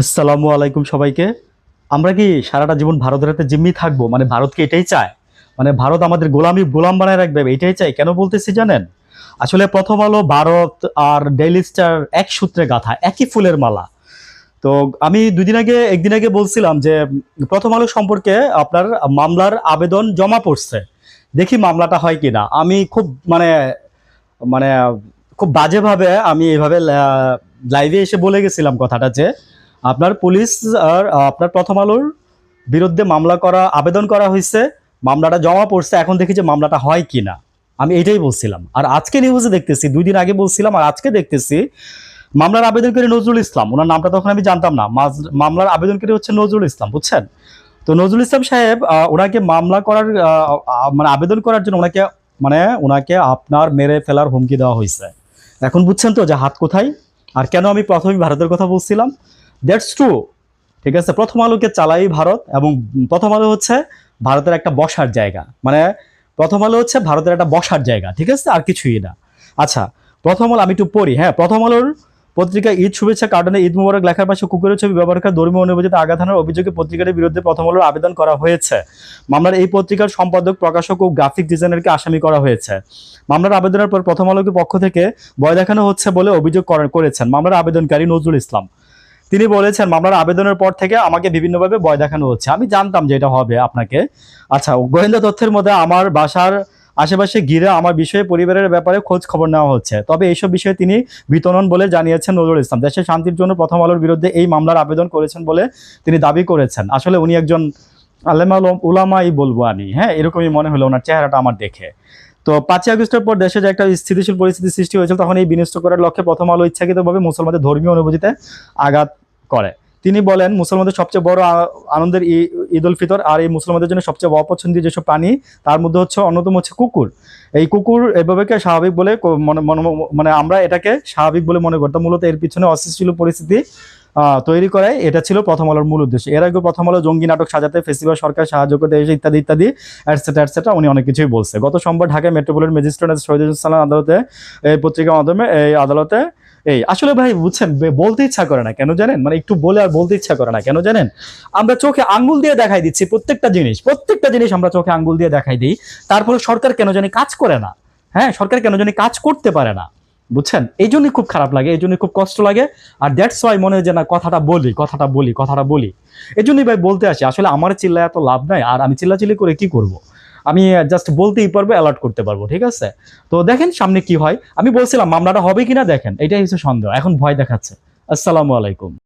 আসসালামু আলাইকুম সবাইকে। আমরা কি সারাটা জীবন ভারতের হাতে জিম্মি থাকব? মানে ভারতকে এটাই চায়? মানে ভারত আমাদের গোলামি গোলাম বানায় রাখবে, এটাই চাই কেন বলতেছি জানেন? আসলে প্রথম আলো ভারত আর ডেইলি স্টার এক সূত্রে গাথা, একই ফুলের মালা। তো আমি দুদিন আগে, একদিন আগে বলছিলাম যে প্রথম আলো সম্পর্কে আপনার মামলার আবেদন জমা পড়ছে। দেখি মামলাটা হয় কিনা। আমি খুব মানে মানে খুব বাজেভাবে আমি এইভাবে লাইভে এসে বলে গেছিলাম কথাটা যে আপনার পুলিশ আর আপনার প্রথম আলোর বিরুদ্ধে মামলা করা, আবেদন করা হয়েছে, মামলাটা জমা পড়ছে, এখন দেখি যে মামলাটা হয় কিনা। আমি এটাই বলছিলাম। আর আজকে নিউজে দেখতেছি, দুই দিন আগে বলছিলাম, আর আজকে দেখতেছি, মামলার আবেদনকারী নজরুল ইসলাম, ওনার নামটা তখন আমি জানতাম না মামলার আবেদনকারী হচ্ছে নজরুল ইসলাম, বুঝছেন? তো নজরুল ইসলাম সাহেব ওনাকে মামলা করার মানে আবেদন করার জন্য ওনাকে মানে ওনাকে আপনার মেরে ফেলার হুমকি দেওয়া হয়েছে। এখন বুঝছেন তো যে হাত কোথায়? আর কেন আমি প্রথমে ভারতের কথা বলছিলাম? That's true. ঠিক আছে? প্রথম আলোকে চালাই ভারত এবং প্রথম আলো হচ্ছে ভারতের একটা বসার জায়গা। মানে প্রথম আলো হচ্ছে ভারতের একটা বসার জায়গা। ঠিক আছে? আর কিছুই না। আচ্ছা প্রথম আলো আমি একটু পড়ি। হ্যাঁ প্রথম আলোর পত্রিকা ঈদ শুভেচ্ছা কার্টনে ঈদ মুবারক লেখার পাশে কুকুরের ছবি ব্যবহার করে ধর্মীয় অনুভূতিতে আঘাত অভিযোগে পত্রিকাটির বিরুদ্ধে প্রথম আলোর আবেদন করা হয়েছে। মামলার এই পত্রিকার সম্পাদক, প্রকাশক ও গ্রাফিক ডিজাইনারকে আসামি করা হয়েছে। মামলার আবেদনের পর প্রথম আলোকে পক্ষ থেকে ভয় দেখানো হচ্ছে বলে অভিযোগ করেছেন মামলার আবেদনকারী নজরুল ইসলাম। তিনি বলেছেন, মামলার আবেদনের পর থেকে আমাকে বিভিন্নভাবে ভয় দেখানো হচ্ছে। আমি জানতাম যে এটা হবে আপনাকে। আচ্ছা গোয়েন্দা তথ্যের মধ্যে আমার বাসার আশেপাশে ঘিরে আমার বিষয়ে পরিবারের ব্যাপারে খোঁজ খবর নেওয়া হচ্ছে। তবে এইসব বিষয়ে তিনি বিতরণ বলে জানিয়েছেন নজরুল ইসলাম। দেশের শান্তির জন্য প্রথম আলোর বিরুদ্ধে এই মামলার আবেদন করেছেন বলে তিনি দাবি করেছেন। আসলে উনি একজন আলেমা উলামাই বলব আমি। হ্যাঁ এরকমই মনে হলো ওনার চেহারাটা আমার দেখে। তো পাঁচই আগস্টের পর দেশে যে একটা স্থিতিশীল পরিস্থিতি সৃষ্টি হয়েছিল, তখন এই বিনষ্ট করার লক্ষ্যে প্রথম আলো ইচ্ছাকৃতভাবে মুসলমানদের ধর্মীয় অনুভূতিতে আঘাত করে। তিনি বলেন, মুসলমানদের সবচেয়ে বড় আনন্দের ঈদ উল ফিতর আর এই মুসলমানদের জন্য সবচেয়ে অপছন্দীয় যেসব প্রাণী, তার মধ্যে হচ্ছে অন্যতম হচ্ছে কুকুর। এই কুকুর এভাবেকে স্বাভাবিক বলে মনে আমরা এটাকে স্বাভাবিক বলে মনে করতাম মূলত এর পিছনে অস্থিতিশীল পরিস্থিতি তৈরি করাই। এটা ছিল প্রথম আলোর মূল উদ্দেশ্য। এর আগে প্রথম আলো জঙ্গি নাটক সাজাতে ফেস্টিভ্যাল সরকার সাহায্য করতে এসে ইত্যাদি ইত্যাদি অ্যাটসেট্রা অ্যাটসেট্রা উনি অনেক কিছুই বলছে। গত সোমবার ঢাকায় মেট্রোপলিটন ম্যাজিস্ট্রেট সালাম আদালতে, এই পত্রিকার মাধ্যমে এই আদালতে, এই, আসলে ভাই বুঝছেন বলতে ইচ্ছা করে না, কেন জানেন? মানে একটু বলে আর বলতে ইচ্ছা করে না, কেন জানেন? আমরা চোখে আঙ্গুল দিয়ে দেখাই দিচ্ছি প্রত্যেকটা জিনিস প্রত্যেকটা জিনিস আমরা চোখে আঙ্গুল দিয়ে দেখাই দিই। তারপরে সরকার কেন জানি কাজ করে না। হ্যাঁ সরকার কেন জানি কাজ করতে পারে না। বুঝছেন? এই জন্যই খুব খারাপ লাগে এই জন্যই খুব কষ্ট লাগে, আর দ্যাটস ওয়াই মনে হয় যে না, কথাটা বলি কথাটা বলি কথাটা বলি। এই জন্যই ভাই বলতে আসি, আসলে আমার চিল্লা এত লাভ নাই, আর আমি চিল্লাচিল্লি করে কি করব। আমি জাস্ট বলতেই পারব অ্যালার্ট করতে পারব, ঠিক আছে? তো দেখেন সামনে কি হয়। আমি বলছিলাম, মামলাটা হবে কিনা দেখেন, এটাই হচ্ছে সন্দেহ, এখন ভয় দেখাচ্ছে। আসসালামু আলাইকুম।